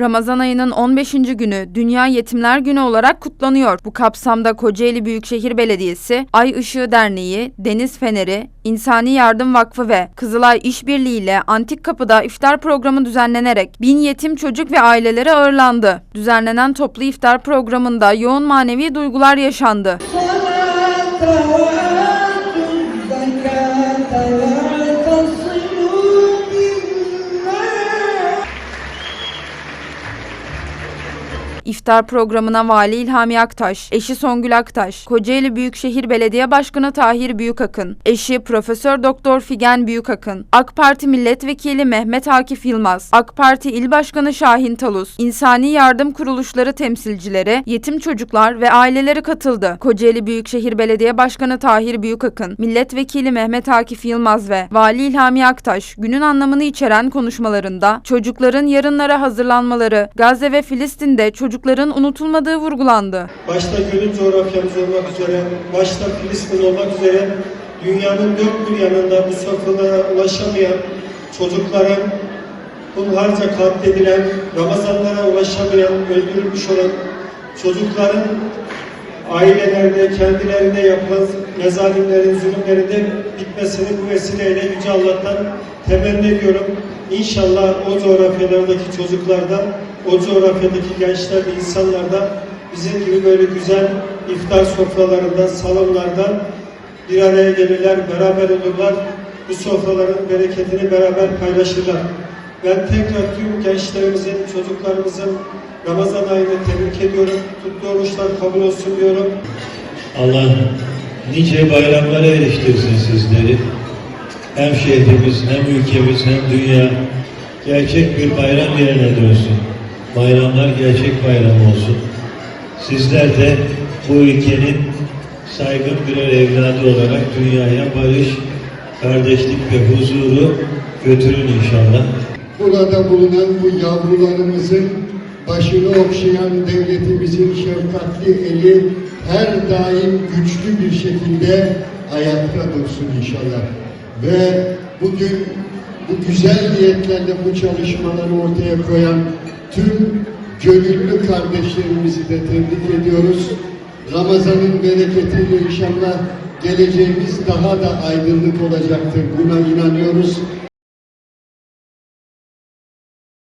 Ramazan ayının 15. günü Dünya Yetimler Günü olarak kutlanıyor. Bu kapsamda Kocaeli Büyükşehir Belediyesi, Ay Işığı Derneği, Deniz Feneri, İnsani Yardım Vakfı ve Kızılay İşbirliği ile Antik Kapı'da iftar programı düzenlenerek bin yetim çocuk ve aileleri ağırlandı. Düzenlenen toplu iftar programında yoğun manevi duygular yaşandı. İftar programına Vali İlhami Aktaş, eşi Songül Aktaş, Kocaeli Büyükşehir Belediye Başkanı Tahir Büyükakın, eşi Profesör Doktor Figen Büyükakın, AK Parti Milletvekili Mehmet Akif Yılmaz, AK Parti İl Başkanı Şahin Talus, İnsani Yardım Kuruluşları temsilcileri, yetim çocuklar ve aileleri katıldı. Kocaeli Büyükşehir Belediye Başkanı Tahir Büyükakın, Milletvekili Mehmet Akif Yılmaz ve Vali İlhami Aktaş günün anlamını içeren konuşmalarında çocukların yarınlara hazırlanmaları, Gazze ve Filistin'de çocukların unutulmadığı vurgulandı. başta gönül coğrafyamız olmak üzere, başta Filistin olmak üzere dünyanın dört bir yanında bu sofralara ulaşamayan çocukların hunharca katledilen, Ramazanlara ulaşamayan, öldürülmüş olan çocukların ailelerde, kendilerine yapılan mezalimlerin, zulümlerinde bitmesini bu vesileyle Yüce Allah'tan temenni ediyorum. İnşallah o coğrafyalardaki çocuklarda, o coğrafyadaki gençler ve insanlar da bizim gibi böyle güzel iftar sofralarında, salonlarda bir araya gelirler, beraber olurlar. Bu sofraların bereketini beraber paylaşırlar. Ben tekrar tüm gençlerimizin, çocuklarımızın Ramazan ayını tebrik ediyorum. Tuttuğu oruçlar kabul olsun diyorum. Allah nice bayramlara eriştirsin sizleri. Hem şehrimiz, hem ülkemiz, hem dünya gerçek bir bayram yerine dönsün. Bayramlar gerçek bayram olsun. Sizler de bu ülkenin saygın birer evladı olarak dünyaya barış, kardeşlik ve huzuru götürün inşallah. Burada bulunan bu yavrularımızın başını okşayan devletimizin şefkatli eli her daim güçlü bir şekilde ayakta dursun inşallah. Ve bugün bu güzel niyetlerle bu çalışmaları ortaya koyan tüm gönüllü kardeşlerimizi de tebrik ediyoruz. Ramazan'ın bereketiyle inşallah geleceğimiz daha da aydınlık olacaktır. Buna inanıyoruz.